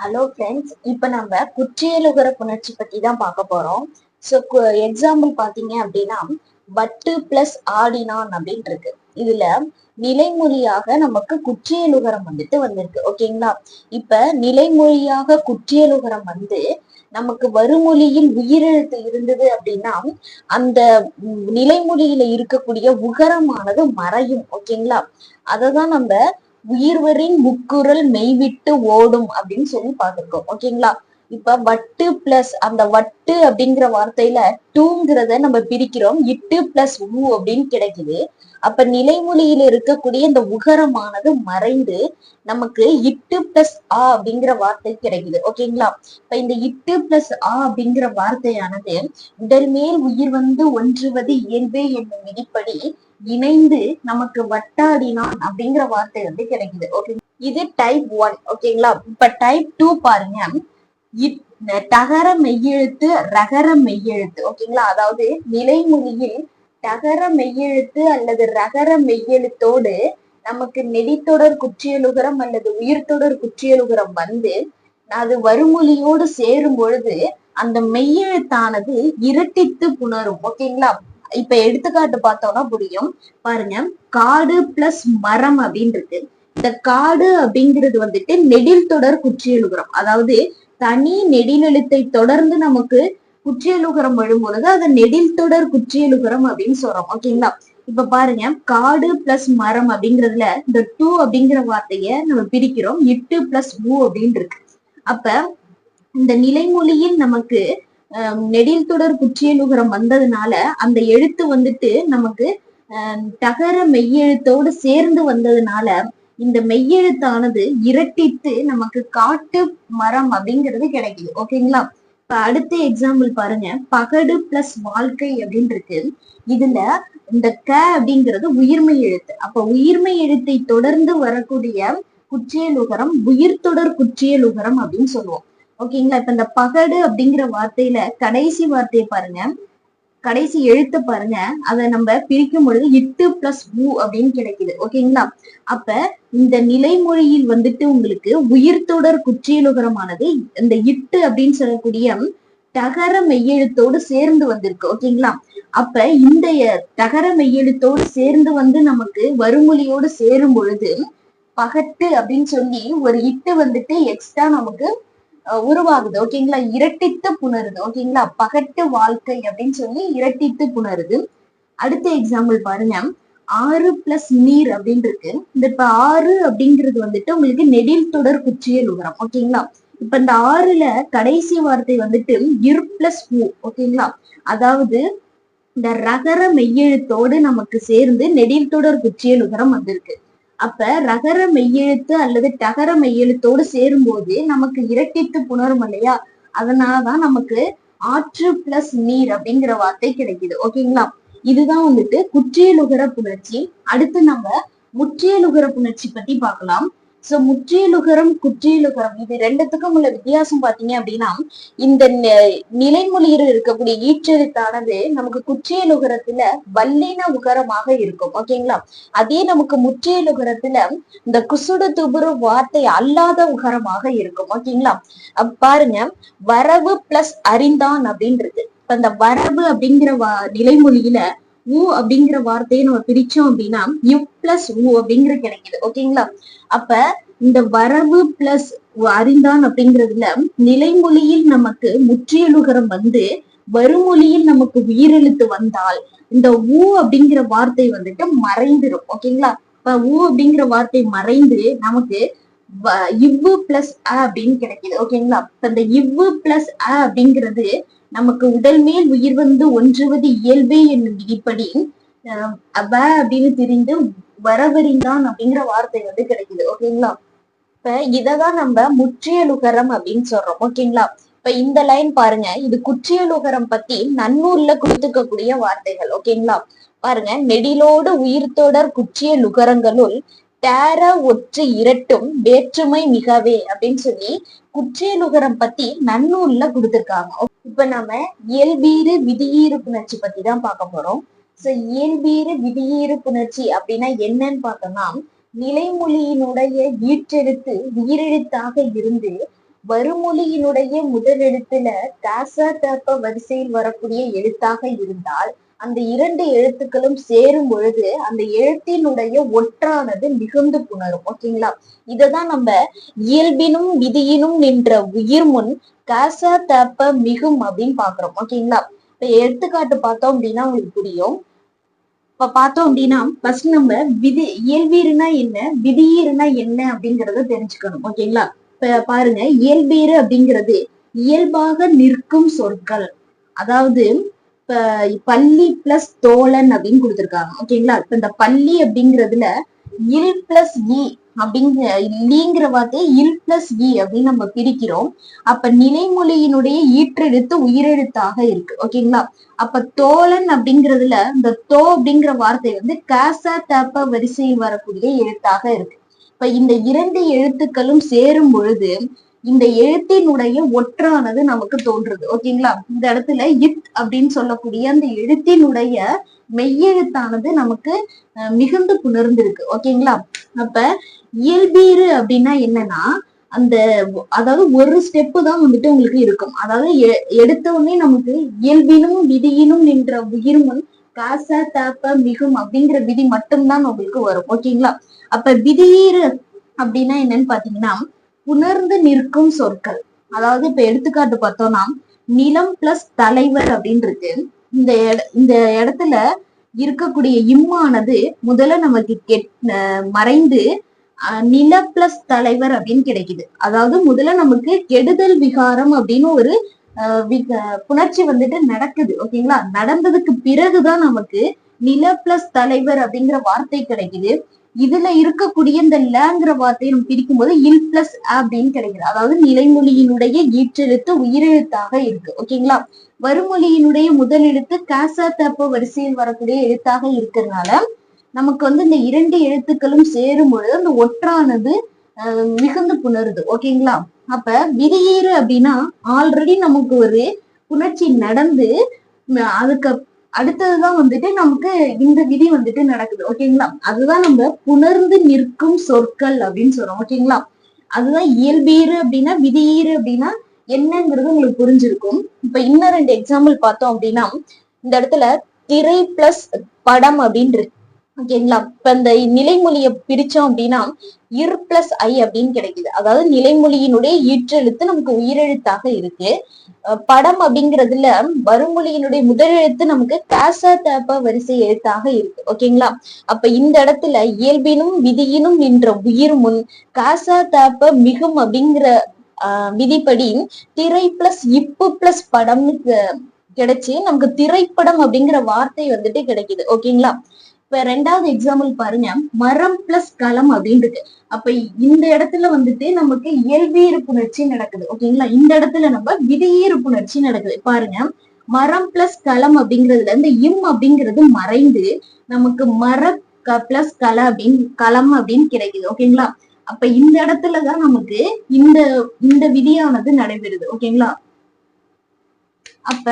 Hello friends இப்போ நம்ம குற்றியலுகர புணர்ச்சி பத்தி தான் பார்க்க போறோம். ஸோ எக்ஸாம்பிள் பார்த்தீங்க அப்படின்னா வட்டு பிளஸ் ஆடினான் அப்படின்னு இருக்கு. இதுல நிலைமொழியாக நமக்கு குற்றியலுகரம் வந்துட்டு வந்திருக்கு. ஓகேங்களா இப்ப நிலைமொழியாக குற்றியலுகரம் வந்து நமக்கு வருமொழியில் உயிரெழுத்து இருந்தது அப்படின்னா அந்த நிலைமொழியில இருக்கக்கூடிய உகரமானது மறையும். ஓகேங்களா அததான் நம்ம உயிர்வரின் முக்குரல் மெய்விட்டு ஓடும் அப்படின்னு சொல்லி பார்த்திருக்கோம். ஓகேங்களா? இப்ப வட்டு பிளஸ் அந்த வட்டு அப்படிங்கிற வார்த்தையில டூங்கிறத நம்ம பிரிக்கிறோம். இட்டு பிளஸ் ஊ அப்படின்னு கிடைக்குது. அப்ப நிலைமொழியில இருக்கக்கூடிய இந்த உகரமானது மறைந்து நமக்கு இட்டு பிளஸ் ஆ அப்படிங்கிற வார்த்தை கிடைக்குது. ஓகேங்களா? இப்ப இந்த இட்டு பிளஸ் ஆ அப்படிங்கிற வார்த்தையானது உடல் மேல் உயிர் வந்து ஒன்றுவது இயல்பே என்னும் விதிப்படி இணைந்து நமக்கு வட்டாடினான் அப்படிங்கிற வார்த்தை வந்து கிடைக்குது. ஓகே இது டைப் ஒன் ஓகேங்களா இப்ப டைப் டூ பாருங்க. இட்- தகர மெய்யெழுத்து ரகர மெய்யெழுத்து. ஓகேங்களா அதாவது நிலைமொழியில் தகர மெய்யெழுத்து அல்லது ரகர மெய்யெழுத்தோடு நமக்கு நெடித்தொடர் குற்றியலுகரம் அல்லது உயிர்த்தொடர் குற்றியலுகரம் வந்து அது வருமொழியோடு சேரும் பொழுது அந்த மெய்யெழுத்தானது இரட்டித்து புணரும். ஓகேங்களா இப்ப எடுத்துக்காட்டு பார்த்தோம்னா புரியும். பாருங்க. காடு பிளஸ் மரம் அப்படின்னு இருக்கு இந்த காடு அப்படிங்கிறது வந்துட்டு நெடில் தொடர் குற்றியலுகரம். அதாவது தனி நெடிலெழுத்தை தொடர்ந்து நமக்கு குற்றியலுகரம் வரும்பொழுது அதை நெடில் தொடர் குற்றியலுகரம் அப்படின்னு சொல்றோம். ஓகேங்களா இப்ப பாருங்க. காடு பிளஸ் மரம் அப்படிங்கறதுல இந்த டூ அப்படிங்கிற வார்த்தைய நம்ம பிரிக்கிறோம். இட்டு பிளஸ் ஊ அப்படின்னு இருக்கு அப்ப இந்த நிலைமொழியில் நமக்கு நெடில் தொடர் குற்றியலுகரம் வந்ததுனால அந்த எழுத்து வந்துட்டு நமக்கு தகர மெய்யெழுத்தோடு சேர்ந்து வந்ததுனால இந்த மெய்யெழுத்தானது இரட்டித்து நமக்கு காட்டு மரம் அப்படிங்கிறது கிடைக்குது. ஓகேங்களா இப்ப அடுத்த எக்ஸாம்பிள் பாருங்க. பகடு பிளஸ் வாழ்க்கை அப்படின்னு இருக்கு இதுல இந்த க அப்படிங்கிறது உயிர்மை எழுத்து. அப்ப உயிர்மை எழுத்தை தொடர்ந்து வரக்கூடிய குற்றியலுகரம் உயிர்த்தொடர் குற்றியலுகரம் அப்படின்னு சொல்லுவோம். ஓகேங்களா இப்ப இந்த பகடு அப்படிங்கிற வார்த்தையில கடைசி வார்த்தையை பாருங்க. கடைசி எழுத்த பாருங்க. அதை நம்ம பிரிக்கும் பொழுது இட்டு பிளஸ் ஊ அப்படின்னு கிடைக்குது. ஓகேங்களா அப்ப இந்த நிலைமொழியில் வந்துட்டு உங்களுக்கு உயிர்த்தொடர் குற்றியலுகரமானது இந்த இட்டு அப்படின்னு சொல்லக்கூடிய தகர மெய்யெழுத்தோடு சேர்ந்து வந்திருக்கு. ஓகேங்களா அப்ப இந்த தகர மெய்யெழுத்தோடு சேர்ந்து வந்து நமக்கு வருமொழியோடு சேரும் பொழுது பகட்டு அப்படின்னு சொல்லி ஒரு இட்டு வந்துட்டு எக்ஸ்ட்ரா நமக்கு உருவாகுது. ஓகேங்களா இரட்டித்து புணருது. ஓகேங்களா பகட்டு வாழ்க்கை அப்படின்னு சொல்லி இரட்டித்து புணருது. அடுத்த எக்ஸாம்பிள் பாருங்க. ஆறு பிளஸ் நீர் அப்படின்னு இருக்கு இந்த இப்ப ஆறு அப்படிங்கிறது வந்துட்டு உங்களுக்கு நெடில் தொடர் குற்றியல் உகரம் ஓகேங்களா இப்ப இந்த ஆறுல கடைசி வார்த்தை வந்துட்டு இர் பிளஸ் ஊ ஓகேங்களா அதாவது இந்த ரகர மெய்யெழுத்தோடு நமக்கு சேர்ந்து நெடில் தொடர் குற்றியல் உகரம் வந்திருக்கு. அப்ப ரகர மெய்யெழுத்து அல்லது டகர மெய்யெழுத்தோடு சேரும்போது நமக்கு இரட்டித்து புணரும் இல்லையா? அதனாலதான் நமக்கு ஆற்று பிளஸ் நீர் அப்படிங்கிற வார்த்தை கிடைக்குது. ஓகேங்களா? இதுதான் வந்துட்டு குற்றியலுகர புணர்ச்சி. அடுத்து நம்ம முற்றியலுகர புணர்ச்சி பத்தி பார்க்கலாம். சோ முற்றியலுகரம் குற்றியலுகரம் இது ரெண்டுத்துக்கும் உள்ள வித்தியாசம் பாத்தீங்க அப்படின்னா இந்த நெ- நிலைமொழியில் இருக்கக்கூடிய ஈற்றெழுத்தானது நமக்கு குற்றியலுகரத்துல வல்லின உகரமாக இருக்கும். ஓகேங்களா அதே நமக்கு முற்றியலுகரத்துல இந்த குசுடு துபுரு வார்த்தை அல்லாத உகரமாக இருக்கும். ஓகேங்களா அப்ப பாருங்க. வரவு பிளஸ் அறிந்தான் அப்படின்னு இருக்கு இப்ப இந்த வரவு அப்படிங்கிற நிலைமொழியில ஊ அப்படிங்கிற வார்த்தையை நம்ம பிரிச்சோம் அப்படின்னா யு பிளஸ் ஊ அப்படிங்கிற கிடைக்குது. ஓகேங்களா? அப்ப இந்த வரவு பிளஸ் அறிந்தான் அப்படிங்கிறதுல நிலைமொழியில் நமக்கு முற்றியலுகரம் வந்து வருமொழியில் நமக்கு உயிரெழுத்து வந்தால் இந்த ஊ அப்படிங்கிற வார்த்தை வந்துட்டு மறைந்துடும் ஓகேங்களா? இப்ப ஊ அப்படிங்கிற வார்த்தை மறைந்து நமக்கு இவ்வு பிளஸ் அ அப்படின்னு கிடைக்குது. ஓகேங்களா இப்ப இந்த இவ்வு பிளஸ் அ அப்படிங்கிறது நமக்கு உடல் மேல் உயிர் வந்து ஒன்றுவது இயல்பே என்னும் விதிப்படி அஹ், அப்படின்னு தெரிந்து வரவறிந்தான் அப்படிங்கிற வார்த்தை வந்து கிடைக்குது. ஓகேங்களா இப்ப இததான் நம்ம முற்றியலுகரம் அப்படின்னு சொல்றோம். ஓகேங்களா இப்ப இந்த லைன் பாருங்க. இது குற்றியலுகரம் பத்தி நன்னூர்ல கொடுத்துக்கக்கூடிய வார்த்தைகள். ஓகேங்களா பாருங்க. நெடிலோடு உயிர்த்தொடர் குற்றிய லுகரங்களுள் தேர ஒற்று இரட்டும் வேற்றுமை மிகவே அப்படின்னு சொல்லி குற்றேலுகரம் பத்தி நன்னூல்ல கொடுத்திருக்காங்க. இப்ப நம்ம இயல்பீறு விதியீறு புணர்ச்சி பத்தி தான் பார்க்க போறோம். சோ இயல்பீறு விதியீறு புணர்ச்சி அப்படின்னா என்னன்னு பார்த்தோம்னா நிலைமொழியினுடைய ஈற்றெழுத்து உயிரெழுத்தாக இருந்து வருமொழியினுடைய முதல் எழுத்துல தப்ப வரிசையில் வரக்கூடிய எழுத்தாக இருந்தால் அந்த இரண்டு எழுத்துக்களும் சேரும் பொழுது அந்த எழுத்தினுடைய ஒற்றானது மிகுந்து புணரும். ஓகேங்களா? இததான் நம்ம இயல்பினும் விதியினும் நின்ற உயிர் முன் காச தப்ப மிகும் அப்படின்னு பாக்குறோம் ஓகேங்களா? இப்ப எடுத்துக்காட்டு பார்த்தோம் அப்படின்னா உங்களுக்கு புரியும். இப்ப பார்த்தோம் அப்படின்னா ஃபர்ஸ்ட் நம்ம விதி இயல்பீருனா என்ன விதியீருனா என்ன அப்படிங்கறத தெரிஞ்சுக்கணும். ஓகேங்களா? இப்ப பாருங்க இயல்பீரு அப்படிங்கிறது இயல்பாக நிற்கும் சொற்கள். அதாவது பள்ளி பிளஸ் தோழன் அப்படின்னு கொடுத்திருக்காங்க. ஓகேங்களா இப்ப இந்த பள்ளி அப்படிங்கிறதுல இல் பிளஸ் இ e அப்படிங்கிற லீங்கிற வார்த்தையை இல் பிளஸ் இ e அப்படின்னு நம்ம பிரிக்கிறோம். அப்ப நிலைமொழியினுடைய ஈற்றெழுத்து உயிரெழுத்தாக இருக்கு. ஓகேங்களா அப்ப தோழன் அப்படிங்கிறதுல இந்த தோ அப்படிங்கிற வார்த்தை வந்து காசா தாப்ப வரிசையில் வரக்கூடிய எழுத்தாக இருக்கு. இப்ப இந்த இரண்டு எழுத்துக்களும் சேரும் பொழுது இந்த எழுத்தினுடைய ஒற்றானது நமக்கு தோன்றுது. ஓகேங்களா இந்த இடத்துல இத் அப்படின்னு சொல்லக்கூடிய அந்த எழுத்தினுடைய மெய்யெழுத்தானது நமக்கு மிகுந்து புணர்ந்திருக்கு. ஓகேங்களா அப்ப இயல்பீறு அப்படின்னா என்னன்னா அந்த அதாவது ஒரு ஸ்டெப்பு தான் வந்துட்டு உங்களுக்கு இருக்கும். அதாவது எ- நமக்கு இயல்பினும் விதியினும் நின்ற உயிர்முன் காச தப்ப மிகும் அப்படிங்கிற விதி மட்டும்தான் உங்களுக்கு வரும். ஓகேங்களா அப்ப விதியீறு அப்படின்னா என்னன்னு பாத்தீங்கன்னா உணர்ந்து நிற்கும் சொற்கள். அதாவது இப்ப எடுத்துக்காட்டு பார்த்தோம்னா நிலம் பிளஸ் தலைவர் அப்படின்னு இருக்கு. இந்த இந்த இடத்துல இருக்கக்கூடிய இம்மானது முதல்ல நமக்கு கெட் அஹ் மறைந்து அஹ் நில பிளஸ் தலைவர் அப்படின்னு கிடைக்குது. அதாவது முதல்ல நமக்கு கெடுதல் விகாரம் அப்படின்னு ஒரு வி- அஹ் புணர்ச்சி வந்துட்டு நடக்குது. ஓகேங்களா நடந்ததுக்கு பிறகுதான் நமக்கு நில பிளஸ் தலைவர் அப்படிங்கிற வார்த்தை கிடைக்குது. இதுல இருக்கக்கூடிய இந்த லேங்கிற வார்த்தையை நம்ம பிரிக்கும் போது இல் பிளஸ் அப்படின்னு கிடைக்குது. அதாவது நிலைமொழியினுடைய ஈற்றெழுத்து உயிரெழுத்தாக இருக்கு. ஓகேங்களா? வருமொழியினுடைய முதல் எழுத்து காசா தப்ப வரிசையில் வரக்கூடிய எழுத்தாக இருக்கிறதுனால நமக்கு வந்து இந்த இரண்டு எழுத்துக்களும் சேரும் பொழுது அந்த ஒற்றானது மிகுந்து புணருது. ஓகேங்களா? அப்ப விதியீறு அப்படின்னா ஆல்ரெடி நமக்கு ஒரு புணர்ச்சி நடந்து அதுக்கு அடுத்ததுதான் வந்துட்டு நமக்கு இந்த விதி வந்துட்டு நடக்குது. ஓகேங்களா? அதுதான் நம்ம புணர்ந்து நிற்கும் சொற்கள் அப்படின்னு சொல்றோம். ஓகேங்களா? அதுதான் இயல்பீறு அப்படின்னா விதியீறு அப்படின்னா என்னங்கிறது உங்களுக்கு புரிஞ்சிருக்கும். இப்ப இன்னும் ரெண்டு எக்ஸாம்பிள் பார்த்தோம் அப்படின்னா இந்த இடத்துல திரை பிளஸ் படம் அப்படின்னு இருக்கு. ஓகேங்களா? இப்ப இந்த நிலைமொழியை பிரிச்சோம் அப்படின்னா இர் பிளஸ் ஐ அப்படின்னு கிடைக்குது. அதாவது நிலைமொழியினுடைய ஈற்றெழுத்து நமக்கு உயிரெழுத்தாக இருக்கு. அஹ் படம் அப்படிங்கிறதுல வருமொழியினுடைய முதல் எழுத்து நமக்கு காசா தாப்ப வரிசை எழுத்தாக இருக்கு. ஓகேங்களா? அப்ப இந்த இடத்துல இயல்பினும் விதியினும் நின்ற உயிர் முன் காசா தாப்ப மிகும் அப்படிங்கிற ஆஹ் விதிப்படி திரை பிளஸ் இப்பு பிளஸ் படம்னு கிடைச்சு நமக்கு திரைப்படம் அப்படிங்கிற வார்த்தை வந்துட்டு கிடைக்குது. ஓகேங்களா? இப்ப ரெண்டாவது எக்ஸாம்பிள் பாருங்க. மரம் பிளஸ் களம் அப்படின்னு இருக்கு அப்ப இந்த இடத்துல வந்துட்டு நமக்கு இயல்பீறு புணர்ச்சி நடக்குது. ஓகேங்களா இந்த இடத்துல நம்ம விதியீறு புணர்ச்சி நடக்குது. பாருங்க. மரம் பிளஸ் களம் அப்படிங்கிறதுல இந்த இம் அப்படிங்கிறது மறைந்து நமக்கு மர பிளஸ் கள அப்படின்னு களம் அப்படின்னு கிடைக்குது. ஓகேங்களா அப்ப இந்த இடத்துலதான் நமக்கு இந்த இந்த விதியானது நடைபெறுது. ஓகேங்களா அப்ப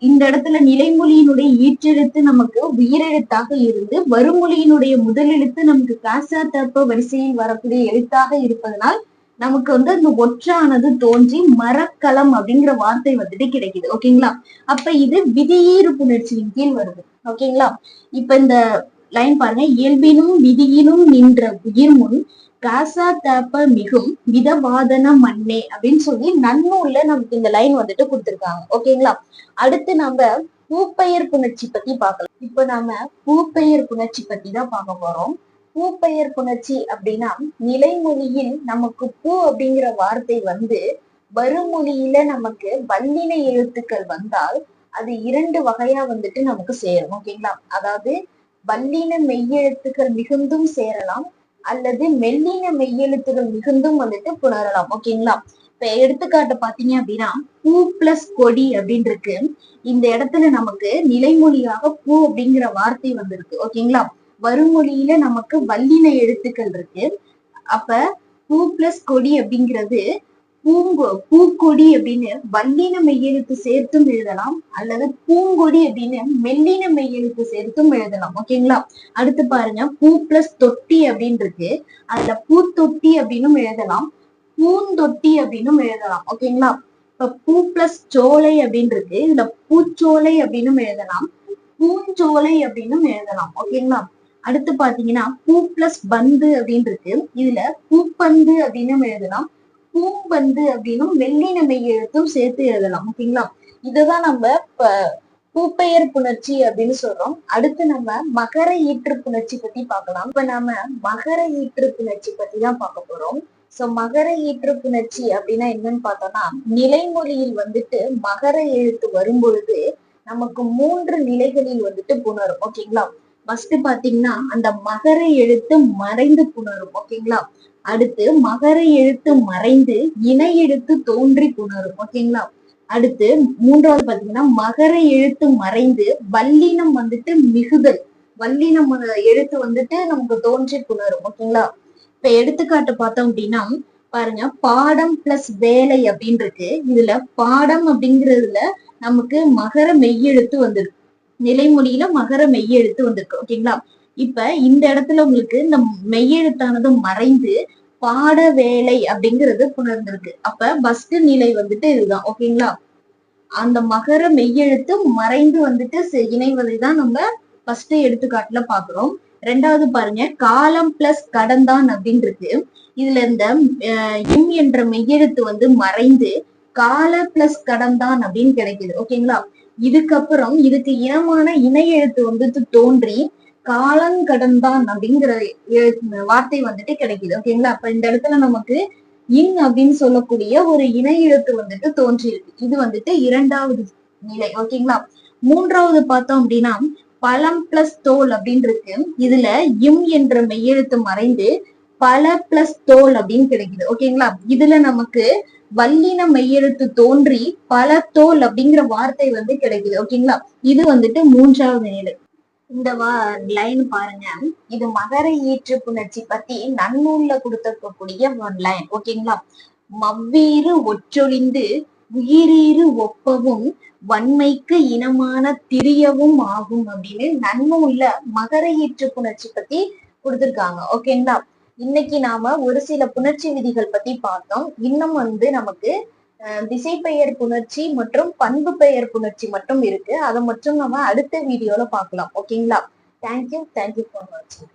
இந்த இடத்துல நிலைமொழியினுடைய ஈற்றெழுத்து நமக்கு உயிரெழுத்தாக இருந்து வருமொழியினுடைய முதல் எழுத்து நமக்கு காசா தப்ப வரிசையில் வரக்கூடிய எழுத்தாக இருப்பதனால் நமக்கு வந்து அந்த ஒற்றானது தோன்றி மரக்கலம் அப்படிங்கிற வார்த்தை வந்துட்டு கிடைக்குது. ஓகேங்களா? அப்ப இது விதியீறு புணர்ச்சியின் கீழ் வருது. ஓகேங்களா? இப்ப இந்த லைன் பாருங்க. இயல்பினும் விதியிலும் நின்ற உயிர் முன் காசா தாப்ப மிகும் விதவாதன மண்ணே அப்படின்னு சொல்லி நன்னூல்ல நமக்கு இந்த லைன் வந்துட்டு கொடுத்துருக்காங்க. ஓகேங்களா அடுத்து நம்ம பூப்பெயர் புணர்ச்சி பத்தி பார்க்கலாம். இப்ப நாம பூப்பெயர் புணர்ச்சி பத்தி தான் பார்க்க போறோம். பூப்பெயர் புணர்ச்சி அப்படின்னா நிலைமொழியில் நமக்கு பூ அப்படிங்கிற வார்த்தை வந்து வருமொழியில நமக்கு வல்லின எழுத்துக்கள் வந்தால் அது இரண்டு வகையா வந்துட்டு நமக்கு சேரும். ஓகேங்களா அதாவது வல்லின மெய்யெழுத்துக்கள் மிகுந்தும் சேரலாம் அல்லது மெல்லின மெய்யெழுத்துகள் மிகுந்தும் வந்துட்டு புணரலாம். ஓகேங்களா? இப்ப எடுத்துக்காட்டு பாத்தீங்க அப்படின்னா பூ பிளஸ் கொடி அப்படின்னு இருக்கு இந்த இடத்துல நமக்கு நிலைமொழியாக பூ அப்படிங்கிற வார்த்தை வந்திருக்கு. ஓகேங்களா? வருமொழியில நமக்கு வல்லின எழுத்துக்கள் இருக்கு. அப்ப பூ பிளஸ் கொடி அப்படிங்கிறது பூங்கொ பூக்கொடி அப்படின்னு வல்லின மெய்யெழுத்து சேர்த்தும் எழுதலாம். அல்லது பூங்கொடி அப்படின்னு மெல்லின மெய்யெழுத்து சேர்த்தும் எழுதலாம். ஓகேங்களா அடுத்து பாருங்க. பூ பிளஸ் தொட்டி அப்படின்னு இருக்கு அதுல பூத்தொட்டி அப்படின்னும் எழுதலாம். பூந்தொட்டி அப்படின்னு எழுதலாம். ஓகேங்களா இப்ப பூ பிளஸ் சோலை அப்படின்னு இருக்கு இதுல பூச்சோலை அப்படின்னு எழுதலாம். பூஞ்சோலை அப்படின்னு எழுதலாம். ஓகேங்களா அடுத்து பாத்தீங்கன்னா பூ பிளஸ் பந்து அப்படின்னு இருக்கு இதுல பூப்பந்து அப்படின்னு எழுதலாம். பூம்பந்து அப்படின்னும் வெள்ளினமை எழுத்தும் சேர்த்து எழுதலாம் ஓகேங்களா? இதுதான் நம்ம இப்ப பூப்பெயர் புணர்ச்சி அப்படின்னு சொல்றோம். அடுத்து நம்ம மகர ஈற்று புணர்ச்சி பத்தி பார்க்கலாம். இப்ப நாம மகர ஈற்று புணர்ச்சி பத்தி தான் பார்க்க போறோம். சோ மகர ஈற்று புணர்ச்சி அப்படின்னா என்னன்னு பார்த்தோம்னா நிலைமொழியில் வந்துட்டு மகர எழுத்து வரும் பொழுது நமக்கு மூன்று நிலைகளில் வந்துட்டு புணரும் ஓகேங்களா? ஃபர்ஸ்ட் பாத்தீங்கன்னா அந்த மகர எழுத்து மறைந்து புணரும் ஓகேங்களா? அடுத்து மகர எழுத்து மறைந்து இணை எழுத்து தோன்றி புணரும் ஓகேங்களா? அடுத்து மூன்றாவது பாத்தீங்கன்னா மகர எழுத்து மறைந்து வல்லினம் வந்துட்டு மிகுதல். வல்லினம் எழுத்து வந்துட்டு நமக்கு தோன்றி புணரும் ஓகேங்களா? இப்ப எடுத்துக்காட்டு பார்த்தோம் அப்படின்னா பாருங்க பாடம் பிளஸ் வேலை அப்படின்னு இருக்கு இதுல பாடம் அப்படிங்கிறதுல நமக்கு மகர மெய்யெழுத்து வந்திருக்கு நிலைமொழியில மகர மெய்யெழுத்து வந்திருக்கு. ஓகேங்களா? இப்ப இந்த இடத்துல உங்களுக்கு இந்த மெய்யெழுத்தானது மறைந்து பாட வேலை அப்படிங்கிறது புணர்ந்திருக்கு. அப்ப ஃபர்ஸ்ட் நிலை வந்துட்டு இதுதான் ஓகேங்களா? அந்த மகர மெய்யெழுத்து மறைந்து வந்துட்டு இணைவதை தான் நம்ம ஃபர்ஸ்ட் எடுத்துக்காட்டுல பாக்குறோம் ரெண்டாவது பாருங்க காலம் பிளஸ் கடந்தான் அப்படின்னு இருக்கு இதுல இந்த அஹ், இம் என்ற மெய்யெழுத்து வந்து மறைந்து கால பிளஸ் கடந்தான் அப்படின்னு கிடைக்குது ஓகேங்களா? இதுக்கப்புறம் இதுக்கு இனமான இணையெழுத்து வந்துட்டு தோன்றி காலங்கடந்தான் அப்படிங்கிற வார்த்தை வந்துட்டு கிடைக்குது. ஓகேங்களா அப்ப இந்த இடத்துல நமக்கு இன் அப்படின்னு சொல்லக்கூடிய ஒரு இணை எழுத்து வந்துட்டு தோன்றியிருக்கு. இது வந்துட்டு இரண்டாவது நிலை. ஓகேங்களா மூன்றாவது பார்த்தோம் அப்படின்னா பழம் பிளஸ் தோல் அப்படின்னு இருக்கு இதுல இம் என்ற மெய்யெழுத்து மறைந்து பல பிளஸ் தோல் அப்படின்னு கிடைக்குது. ஓகேங்களா இதுல நமக்கு வல்லின மெய்யெழுத்து தோன்றி பல தோல் அப்படிங்கிற வார்த்தை வந்து கிடைக்குது. ஓகேங்களா இது வந்துட்டு மூன்றாவது நிலை. இந்த லைன் பாருங்க. இது மகர ஈற்று புணர்ச்சி பத்தி நன்னூல்ல கொடுத்திருக்கக்கூடிய ஒரு லைன் ஓகேங்களா மவ்வீறு ஒற்றொழிந்து உயிரீறு ஒப்பவும் வன்மைக்கு இனமான திரியவும் ஆகும் அப்படின்னு நன்னூல்ல மகர ஈற்று புணர்ச்சி பத்தி கொடுத்திருக்காங்க. ஓகேங்களா இன்னைக்கு நாம ஒரு சில புணர்ச்சி விதிகள் பத்தி பார்த்தோம். இன்னும் வந்து நமக்கு திசை பெயர் புணர்ச்சி மற்றும் பண்பு பெயர் புணர்ச்சி மட்டும் இருக்கு. அதை மட்டும் நம்ம அடுத்த வீடியோல பார்க்கலாம். ஓகேங்களா தேங்க்யூ தேங்க்யூ ஃபார் வாட்சிங்